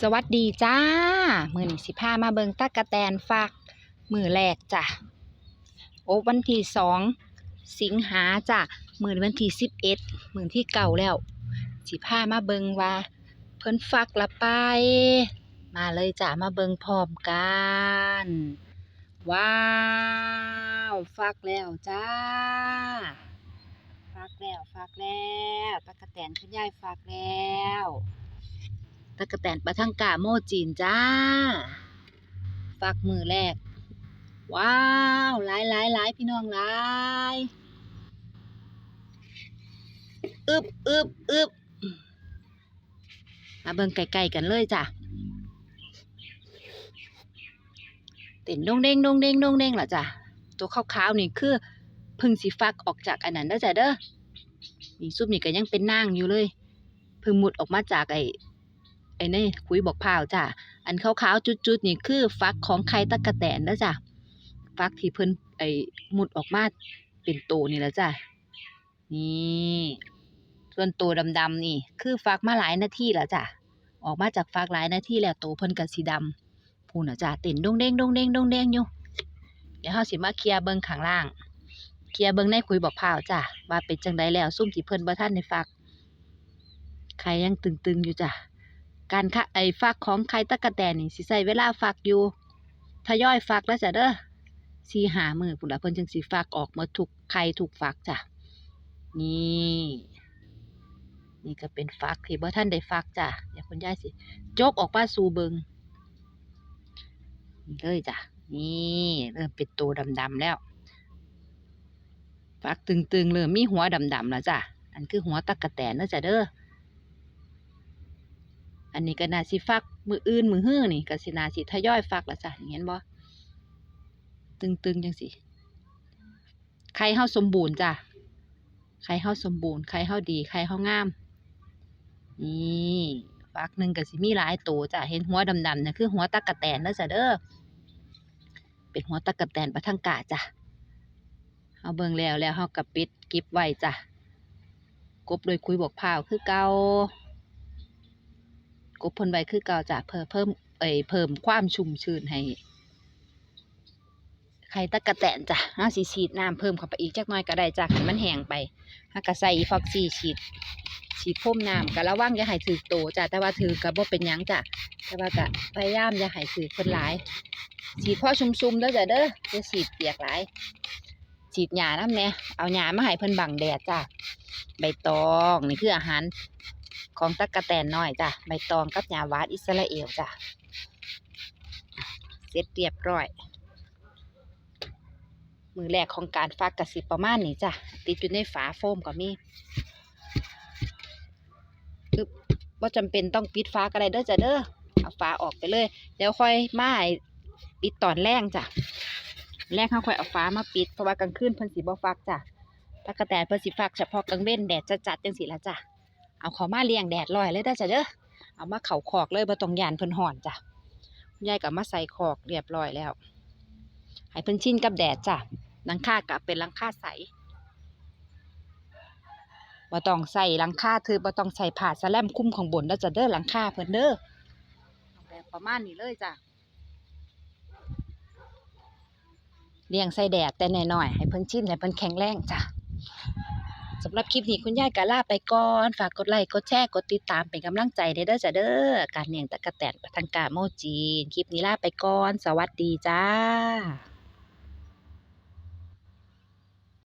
สวัสดีจ้า มือนี้สิพามาเบิงตะกะแตนฝากมือแรกจ้ะ โอ้วันที่สองสิงหาจ้ะ มือนี้วันที่สิบเอ็ดมือที่เก่าแล้ว สิพามาเบิงว่า เพิ่นฟักละไป มาเลยจ้ะ มาเบิงพร้อมกัน ว้าว ฟักแล้วจ้า ฟักแล้ว ฟักแล้วตะกะแตนคุณยายฟักแล้ว ตะกะแตนปลาทังกาโมจีนจ้าฟักมือแรก ว้าวหลายหลายหลายพี่น้องหลายอึบอึบอึบมาเบิ่งไกลๆกันเลยจ้ะเต้นดงเด้งดงเด้งดงเด้งล่ะจ้ะ ตัวขาวๆนี่คือพึ่งสิฟักออกจากอันนั้นเด้จ้ะเด้อนี่ซุปนี่ก็ยังเป็นนางอยู่เลย พึ่งหมุดออกมาจากไอ้ ไอ้นี่คุยบอกพราวจ้ะ อันขาวๆจุดๆนี่คือฟักของไข่ตะกะแตนเด้อจ้ะ ฟักที่เพิ่นไอ้หมุดออกมาเป็นโตนี่แหละจ้ะ นี่ส่วนโตดำๆนี่ คือฟักมาหลายนาทีแล้วจ้ะ ออกมาจากฟักหลายนาทีแล้วโตเพิ่นก็สีดำพูนน่ะจ้ะเต้นดงเด้งดงเด้งดงเด้งอยู่ เดี๋ยวเฮาสิมาเคลียร์เบิ่งข้างล่าง เคลียร์เบิ่งในคุยบอกพราวจ้ะว่าเป็นจังไดแล้วซุ่มที่เพิ่นบ่ทันได้ฟักไข่ยังตึงๆอยู่จ้ะ การค่ะไอ้ฟักของไข่ตะกะแตนนี่สิใช้เวลาฟักอยู่ทยอยฟักแล้วจ้ะเด้อสี่หามือพุ่นละเพิ่นจึงสิฟักออกหมดทุกไข่ทุกฟักจ้ะนี่นี่ก็เป็นฟักที่บ่ทันได้ฟักจ้ะเดี๋ยวคุณยายสิจกออกมาสู่เบิงนี่เลยจ้ะนี่เริ่มเป็นตัวดำๆแล้ว ฟักตึงๆเลยมีหัวดำๆแล้วจ้ะอันคือหัวตะกะแตนเด้อจ้ะเด้อ อันนี้ก็น่าสิฟักมืออื่นมือฮื้อนี่ก็สิน่าสิทยอยฟักล้วจ้ะเห็นบ่ตึงๆจังสิไข่เฮาสมบูรณ์จ้ะไข่เฮาสมบูรณ์ไข่เฮาดีไข่เฮางามนี่ฟักหนึ่งก็สิมีหลายตัวจ้ะเห็นหัวดำๆเนี่ยคือหัวตะกะแตนเด้อจ้ะเด้อเป็นหัวตะกะแตนปะทังกะจ้ะเฮาเบิ่งแล้วแล้วเฮาก็ปิดกิบไว้จ้ะกบโดยคุยบอกพราวคือเก่า กบเพิ่นไว้คือเก่าจะเพิ่มเพิ่มเอ้ยเพิ่มความชุ่มชื้นให้ไข่ตะกะแตนจ้ะเฮาสิฉีดน้ำเพิ่มเข้าไปอีกจักน่อยก็ได้จ้ะให้มันแห้งไปเฮาก็ใส่ฟอกซี่ฉีด ฉีดพ่มน้ำก็ระวังอย่าให้ถือโตจ้ะแต่ว่าถือก็บ่เป็นยังจ้ะแต่ว่าก็พยายามอย่าให้ถือเพิ่นหลาย ฉีดพ่อชุ่มๆเด้อจ้ะเด้ออย่าฉีดเปียกหลาย ฉีดหญ้าน้ำแหน่ยเอาหญ้ามาให้เพิ่นบังแดดจ้ะใบตองนี่คืออาหาร ของตั๊กแตนน้อยจ้ะใบตองกับหญ้าวานอิสราเอลจ้ะเสร็จเรียบร้อย มือแรกของการฟักกระสิประมาณนี้จ้ะติดอยู่ในฝาโฟมก็มีคือว่าจำเป็นต้องปิดฝาก็ได้เด้อจ้ะเด้อเอาฝาออกไปเลย เดี๋ยวค่อยมาปิดตอนแรงจ้ะแรกเขาค่อยเอาฟ้ามาปิดเพราะว่ากลางคืนเพิ่นสิบ่ฟักจ้ะตะกะแตนเพิ่นสิฟักเฉพาะกลางเว้นแดดจัดๆจังสิละจ้ะ เอาเขามาเลี้ยงแดดลอยเลยได้จ้ะเด้อเอามาเข่าคอกเลยบ่ต้องยานเพิ่นห่อนจ้ะคุณยายก็มาใส่คอกเรียบร้อยแล้วให้เพิ่นชินกับแดดจ้ะหลังคาก็เป็นหลังคาใสบ่ต้องใส่หลังคาถือบ่ต้องใส่ผ้าสแลมคุ้มข้างบนแล้วจะเด้อหลังคาเพิ่นเด้อแบบประมาณนี้เลยจ้ะเลี้ยงใส่แดดแต่หน้อยๆให้เพิ่นชินให้เพิ่นแข็งแรงจ้ะ สำหรับคลิปนี้คุณยายกะลาไปก่อน ฝากกดไลค์กดแชร์กดติดตามเป็นกำลังใจเด้อเด้อจ้ะเด้อการเนียงตะกะแตนปะทังกาโมจีน คลิปนี้ลาไปก่อน สวัสดีจ้า